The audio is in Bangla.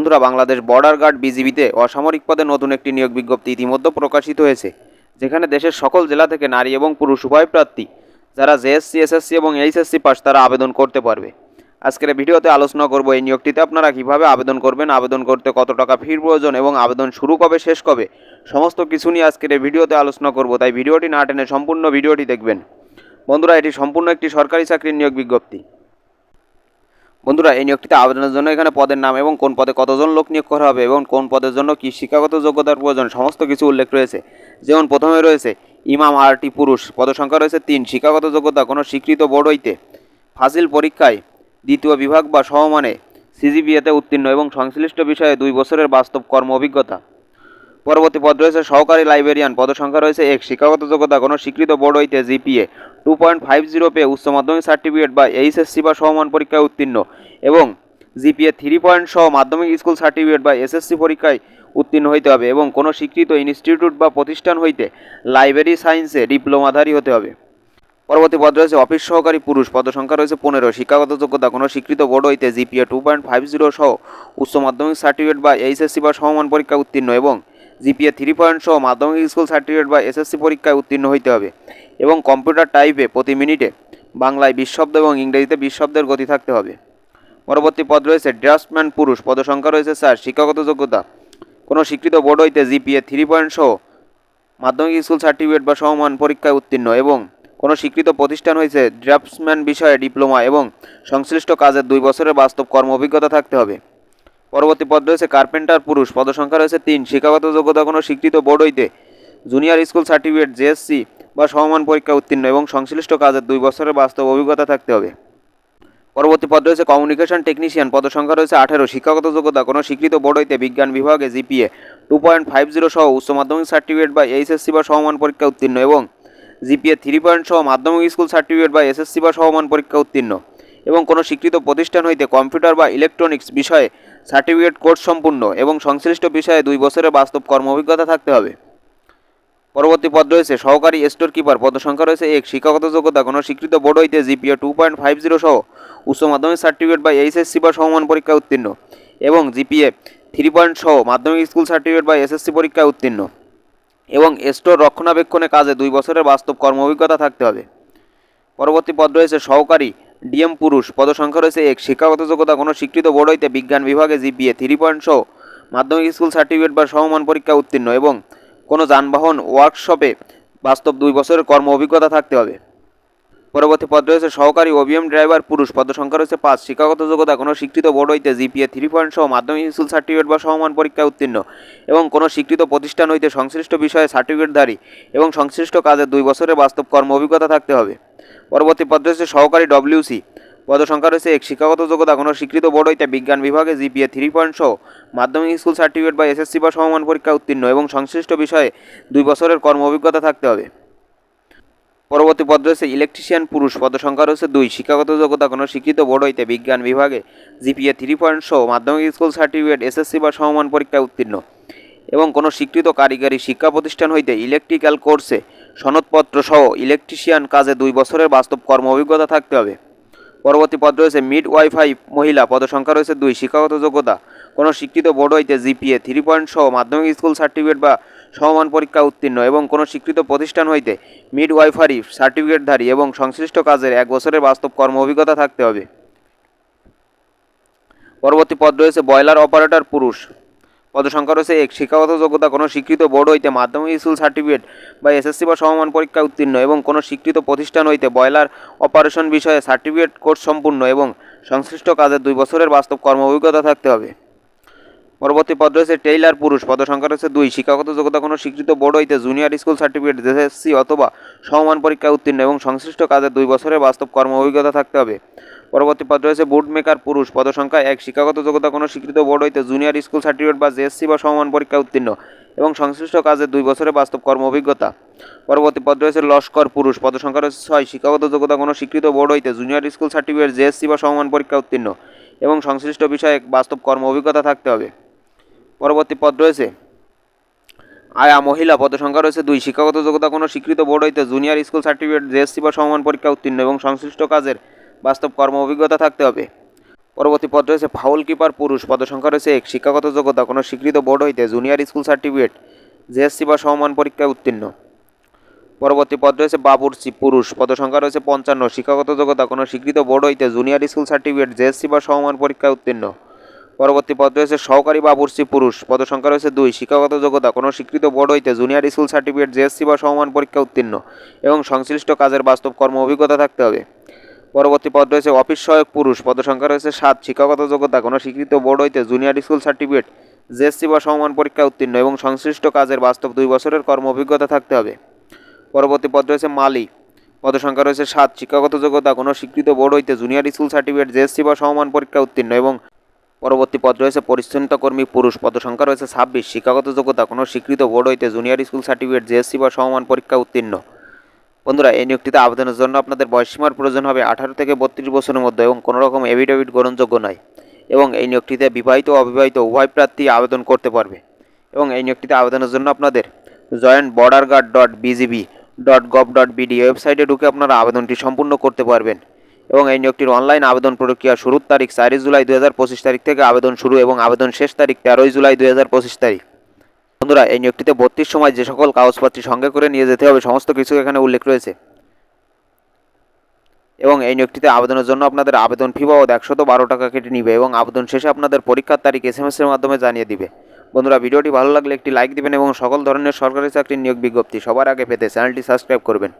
বন্ধুরা, বাংলাদেশ বর্ডার গার্ড বিজিবিতে অসামরিক পদে নতুন একটি নিয়োগ বিজ্ঞপ্তি ইতিমধ্যে প্রকাশিত হয়েছে, যেখানে দেশের সকল জেলা থেকে নারী এবং পুরুষ উভয় প্রার্থী, যারা জেএসসি, এসএসসি এবং এইচএসসি পাস তারা আবেদন করতে পারবে। আজকের ভিডিওতে আলোচনা করব এই নিয়োগটিতে আপনারা কীভাবে আবেদন করবেন, আবেদন করতে কত টাকা ফির প্রয়োজন এবং আবেদন শুরু কবে, শেষ কবে, সমস্ত কিছু নিয়ে আজকের এই ভিডিওতে আলোচনা করব, তাই ভিডিওটি না টেনে সম্পূর্ণ ভিডিওটি দেখবেন। বন্ধুরা, এটি সম্পূর্ণ একটি সরকারি চাকরির নিয়োগ বিজ্ঞপ্তি। বন্ধুরা, এই নিয়োগটিতে আবেদনের জন্য এখানে পদের নাম এবং কোন পদে কতজন লোক নিয়োগ করা হবে এবং কোন পদের জন্য কী শিক্ষাগত যোগ্যতার প্রয়োজন, সমস্ত কিছু উল্লেখ রয়েছে। যেমন প্রথমে রয়েছে, ইমাম আরটি পুরুষ, পদসংখ্যা রয়েছে তিন, শিক্ষাগত যোগ্যতা কোনো স্বীকৃত বোর্ড হইতে। ফাজিল পরীক্ষায় দ্বিতীয় বিভাগ বা সমমানে সিজিবিএতে উত্তীর্ণ এবং সংশ্লিষ্ট বিষয়ে দুই বছরের বাস্তব কর্ম অভিজ্ঞতা। পরবর্তী পদ রয়েছে সহকারী লাইব্রেরিয়ান। পদসংখ্যা রয়েছে এক। শিক্ষাগত যোগ্যতা কোনো স্বীকৃত বোর্ড হইতে GPA. Two point five zero পেয়ে উচ্চ মাধ্যমিক সার্টিফিকেট বা এইচএসসি বা সমমান পরীক্ষায় উত্তীর্ণ। এবং জিপিএ থ্রি পয়েন্ট সহ মাধ্যমিক স্কুল সার্টিফিকেট বা এসএসসি পরীক্ষায় উত্তীর্ণ হইতে হবে এবং কোনো স্বীকৃত ইনস্টিটিউট বা প্রতিষ্ঠান হইতে লাইব্রেরি সায়েন্সে ডিপ্লোমাধারী হতে হবে। পরবর্তী পদ রয়েছে অফিস সহকারী পুরুষ। পদসংখ্যা রয়েছে পনেরো। শিক্ষাগত যোগ্যতা কোনো স্বীকৃত বোর্ড হইতে GPA two point five zero সহ উচ্চ মাধ্যমিক সার্টিফিকেট বা এইচএসসি বা সমমান পরীক্ষা উত্তীর্ণ। এবং জিপিএ থ্রি পয়েন্ট সহ মাধ্যমিক স্কুল সার্টিফিকেট বা এসএসসি পরীক্ষায় উত্তীর্ণ হইতে হবে এবং কম্পিউটার টাইপে প্রতি মিনিটে বাংলায় বিশ শব্দ এবং ইংরেজিতে বিশ শব্দের গতি থাকতে হবে। পরবর্তী পদ রয়েছে ড্রাফটম্যান পুরুষ। পদসংখ্যা রয়েছে স্যার, শিক্ষাগত যোগ্যতা। কোনো স্বীকৃত বোর্ড হইতে জিপিএ থ্রি পয়েন্ট সহ মাধ্যমিক স্কুল সার্টিফিকেট বা সমমান পরীক্ষায় উত্তীর্ণ এবং কোনো স্বীকৃত প্রতিষ্ঠান হয়েছে ড্রাফটসম্যান বিষয়ে ডিপ্লোমা এবং সংশ্লিষ্ট কাজের দুই বছরের বাস্তব কর্ম অভিজ্ঞতা থাকতে হবে। পরবর্তী পদ রয়েছে কার্পেন্টার পুরুষ। পদসংখ্যা রয়েছে তিন। শিক্ষাগত যোগ্যতা কোনো স্বীকৃত বোর্ড হইতে জুনিয়র স্কুল সার্টিফিকেট, জেএসসি বা সমমান পরীক্ষা উত্তীর্ণ এবং সংশ্লিষ্ট কাজের দুই বছরের বাস্তব অভিজ্ঞতা থাকতে হবে। পরবর্তী পদ রয়েছে কমিউনিকেশন টেকনিশিয়ান। পদসংখ্যা রয়েছে আঠেরো। শিক্ষাগত যোগ্যতা কোনো স্বীকৃত বোর্ড হইতে বিজ্ঞান বিভাগে GPA two point five zero সহ উচ্চ মাধ্যমিক সার্টিফিকেট বা এইচএসসি বা সমমান পরীক্ষা উত্তীর্ণ এবং জিপিএ থ্রি পয়েন্ট সহ মাধ্যমিক স্কুল সার্টিফিকেট বা এসএসসি বা সমমান পরীক্ষা উত্তীর্ণ এবং কোনো স্বীকৃত প্রতিষ্ঠান হইতে কম্পিউটার বা ইলেকট্রনিক্স বিষয়ে সার্টিফিকেট কোর্স সম্পূর্ণ এবং সংশ্লিষ্ট বিষয়ে দুই বছরের বাস্তব কর্ম অভিজ্ঞতা থাকতে হবে। পরবর্তী পদ রয়েছে, সহকারী স্টোর কিপার পদসংখ্যা রয়েছে এক, শিক্ষাগত যোগ্যতা। কোনো স্বীকৃত বোর্ড হইতে GPA two point five zero সহ উচ্চ মাধ্যমিক সার্টিফিকেট বা এইচএসসি বা সমমান পরীক্ষা উত্তীর্ণ এবং জিপিএ থ্রি পয়েন্ট সহ মাধ্যমিক স্কুল সার্টিফিকেট বা এসএসসি পরীক্ষায় উত্তীর্ণ এবং স্টোর রক্ষণাবেক্ষণে কাজে দুই বছরের বাস্তব কর্ম অভিজ্ঞতা থাকতে হবে। পরবর্তী পদ রয়েছে, সহকারী ডিএম পুরুষ। পদসংখ্যা রয়েছে এক। শিক্ষাগত যোগ্যতা কোনো স্বীকৃত বোর্ড হইতে বিজ্ঞান বিভাগে জিপিএ, থ্রি পয়েন্ট সহ মাধ্যমিক স্কুল সার্টিফিকেট বা সমমান পরীক্ষা উত্তীর্ণ এবং কোনো যানবাহন ওয়ার্কশপে বাস্তব দুই বছরের কর্ম অভিজ্ঞতা থাকতে হবে। পরবর্তী পদ রয়েছে সহকারী ওবিএম ড্রাইভার পুরুষ। পদসংখ্যা রয়েছে পাঁচ। শিক্ষাগত যোগ্যতা, কোনো স্বীকৃত বোর্ড হইতে জিপিএ থ্রি পয়েন্ট সহ মাধ্যমিক স্কুল সার্টিফিকেট বা সমমান পরীক্ষায় উত্তীর্ণ। এবং কোনো স্বীকৃত প্রতিষ্ঠান হইতে সংশ্লিষ্ট বিষয়ে সার্টিফিকেটধারী এবং সংশ্লিষ্ট কাজের দুই বছরের বাস্তব কর্ম অভিজ্ঞতা থাকতে হবে। পরবর্তী পদ রয়েছে সহকারী ডব্লিউসি পদসংখ্যা রয়েছে এক। শিক্ষাগত যোগ্যতা, কোনো স্বীকৃত বোর্ড হইতে বিজ্ঞান বিভাগে জিপিএ থ্রি পয়েন্ট সহ মাধ্যমিক স্কুল সার্টিফিকেট বা এসএসসি বা সমমান পরীক্ষা উত্তীর্ণ। এবং সংশ্লিষ্ট বিষয়ে দুই বছরের কর্ম অভিজ্ঞতা থাকতে হবে। পরবর্তী পদ রয়েছে ইলেকট্রিশিয়ান পুরুষ। পদসংখ্যা রয়েছে দুই। শিক্ষাগত যোগ্যতা কোনো শিক্ষিত বোর্ড হইতে বিজ্ঞান বিভাগে জিপিএ থ্রি পয়েন্ট সহ মাধ্যমিক স্কুল সার্টিফিকেট, এসএসসি বা সমমান পরীক্ষায় উত্তীর্ণ। এবং কোনো স্বীকৃত কারিগরি শিক্ষা প্রতিষ্ঠান হইতে ইলেকট্রিক্যাল কোর্সে সনদপত্র সহ ইলেকট্রিশিয়ান কাজে দুই বছরের বাস্তব কর্ম অভিজ্ঞতা থাকতে হবে। পরবর্তী পদ রয়েছে মিড ওয়াইফাই মহিলা। পদসংখ্যা রয়েছে দুই। শিক্ষাগত যোগ্যতা কোনো শিক্ষিত বোর্ড হইতে জিপিএ থ্রি পয়েন্ট সহ মাধ্যমিক স্কুল সার্টিফিকেট বা সমমান পরীক্ষা উত্তীর্ণ এবং কোনো স্বীকৃত প্রতিষ্ঠান হইতে মিড ওয়াইফারি সার্টিফিকেটধারী এবং সংশ্লিষ্ট কাজের এক বছরের বাস্তব কর্ম অভিজ্ঞতা থাকতে হবে। পরবর্তী পদ রয়েছে বয়লার অপারেটর পুরুষ। পদসংখ্যা রয়েছে এক। শিক্ষাগত যোগ্যতা, কোনো স্বীকৃত বোর্ড হইতে মাধ্যমিক স্কুল সার্টিফিকেট বা এসএসসি বা সমমান পরীক্ষা উত্তীর্ণ এবং কোনো স্বীকৃত প্রতিষ্ঠান হইতে বয়লার অপারেশন বিষয়ে সার্টিফিকেট কোর্স সম্পূর্ণ এবং সংশ্লিষ্ট কাজের দুই বছরের বাস্তব কর্ম অভিজ্ঞতা থাকতে হবে। পরবর্তী পদ রয়েছে টেইলার পুরুষ। পদসংখ্যা রয়েছে দুই। শিক্ষাগত যোগ্যতা কোনো স্বীকৃত বোর্ড হইতে জুনিয়র স্কুল সার্টিফিকেট এসএসসি অথবা সমমান পরীক্ষা উত্তীর্ণ এবং সংশ্লিষ্ট কাজে দুই বছরের বাস্তব কর্ম অভিজ্ঞতা থাকতে হবে। পরবর্তী পদ রয়েছে বুট মেকার পুরুষ। পদসংখ্যা এক। শিক্ষাগত যোগ্যতা কোনো স্বীকৃত বোর্ড হইতে জুনিয়র স্কুল সার্টিফিকেট বা জেএসসি বা সমমান পরীক্ষা উত্তীর্ণ এবং সংশ্লিষ্ট কাজে দুই বছরের বাস্তব কর্ম অভিজ্ঞতা। পরবর্তী পদ রয়েছে লস্কর পুরুষ। পদসংখ্যা রয়েছে ছয়। শিক্ষাগত যোগ্যতা কোনো স্বীকৃত বোর্ড হইতে জুনিয়র স্কুল সার্টিফিকেট জেএসসি বা সমমান পরীক্ষা উত্তীর্ণ এবং সংশ্লিষ্ট বিষয়ে বাস্তব কর্ম অভিজ্ঞতা থাকতে হবে। পরবর্তী পদ রয়েছে। আয়া মহিলা পদসংখ্যা রয়েছে দুই। শিক্ষাগত যোগ্যতা কোনো স্বীকৃত বোর্ড হইতে জুনিয়র স্কুল সার্টিফিকেট, জেএসসি বা সমমান পরীক্ষা উত্তীর্ণ এবং সংশ্লিষ্ট কাজের বাস্তব কর্ম অভিজ্ঞতা থাকতে হবে। পরবর্তী পদ রয়েছে ফাউল কিপার পুরুষ। পদসংখ্যা রয়েছে এক। শিক্ষাগত যোগ্যতা কোনো স্বীকৃত বোর্ড হইতে জুনিয়র স্কুল সার্টিফিকেট, জেএসসি বা সমমান পরীক্ষায় উত্তীর্ণ। পরবর্তী পদ রয়েছে বাবুর্চি পুরুষ। পদসংখ্যা রয়েছে পঞ্চান্ন। শিক্ষাগত যোগ্যতা কোনো স্বীকৃত বোর্ড হইতে জুনিয়র স্কুল সার্টিফিকেট, জেএসসি বা সমমান পরীক্ষায় উত্তীর্ণ। পরবর্তী পদ রয়েছে সহকারী বাবুর্চি পুরুষ। পদসংখ্যা রয়েছে দুই। শিক্ষাগত যোগ্যতা, কোনো স্বীকৃত বোর্ড হইতে জুনিয়র স্কুল সার্টিফিকেট, জেএসসি বা সমমান পরীক্ষা উত্তীর্ণ এবং সংশ্লিষ্ট কাজের বাস্তব কর্ম অভিজ্ঞতা থাকতে হবে। পরবর্তী পদ রয়েছে অফিস সহায়ক পুরুষ। পদসংখ্যা রয়েছে সাত। শিক্ষাগত যোগ্যতা, কোনো স্বীকৃত বোর্ড হইতে জুনিয়র স্কুল সার্টিফিকেট, জেএসসি বা সমমান পরীক্ষা উত্তীর্ণ এবং সংশ্লিষ্ট কাজের বাস্তব দুই বছরের কর্ম অভিজ্ঞতা থাকতে হবে। পরবর্তী পদ রয়েছে মালি। পদসংখ্যা রয়েছে সাত। শিক্ষাগত যোগ্যতা, কোনো স্বীকৃত বোর্ড হইতে জুনিয়র স্কুল সার্টিফিকেট, জেএসসি বা সমমান পরীক্ষা উত্তীর্ণ এবং পরবর্তী পদ রয়েছে পরিচ্ছন্নতা কর্মী, পুরুষ পদসংখ্যা রয়েছে ছাব্বিশ। শিক্ষাগত যোগ্যতা কোনো স্বীকৃত বোর্ড হইতে জুনিয়র স্কুল সার্টিফিকেট জেএসসি বা সমমান পরীক্ষা উত্তীর্ণ। বন্ধুরা, এই নিয়োগটিতে আবেদনের জন্য আপনাদের বয়সীমার প্রয়োজন হবে আঠারো থেকে বত্রিশ বছরের মধ্যে এবং কোনো রকম এভিডেভিট গ্রহণযোগ্য নয় এবং এই নিয়োগটিতে বিবাহিত ও অবিবাহিত উভয় প্রার্থী আবেদন করতে পারবে এবং এই নিয়োগটিতে আবেদনের জন্য আপনাদের joint border guard dot BGB dot gov dot BD ওয়েবসাইটে ঢুকে আপনারা আবেদনটি সম্পূর্ণ করতে পারবেন। এবং এই নিয়োগটির অনলাইন আবেদন প্রক্রিয়া শুরুর তারিখ চারই জুলাই দু হাজার পঁচিশ তারিখ থেকে আবেদন শুরু এবং আবেদন শেষ তারিখ তেরোই জুলাই দু হাজার পঁচিশ তারিখ। বন্ধুরা, এই নিয়োগটিতে ভর্তির সময় যে সকল কাগজপত্র সঙ্গে করে নিয়ে যেতে হবে, সমস্ত কিছু এখানে উল্লেখ রয়েছে। এবং এই নিয়োগটিতে আবেদনের জন্য আপনাদের আবেদন ফি বাবদ একশত বারো টাকা কেটে নিবে এবং আবেদন শেষে আপনাদের পরীক্ষার তারিখ এস এম এসের মাধ্যমে জানিয়ে দিবে। বন্ধুরা, ভিডিওটি ভালো লাগলে একটি লাইক দিবেন এবং সকল ধরনের সরকারি চাকরির নিয়োগ বিজ্ঞপ্তি সবার আগে পেতে চ্যানেলটি সাবস্ক্রাইব করবেন।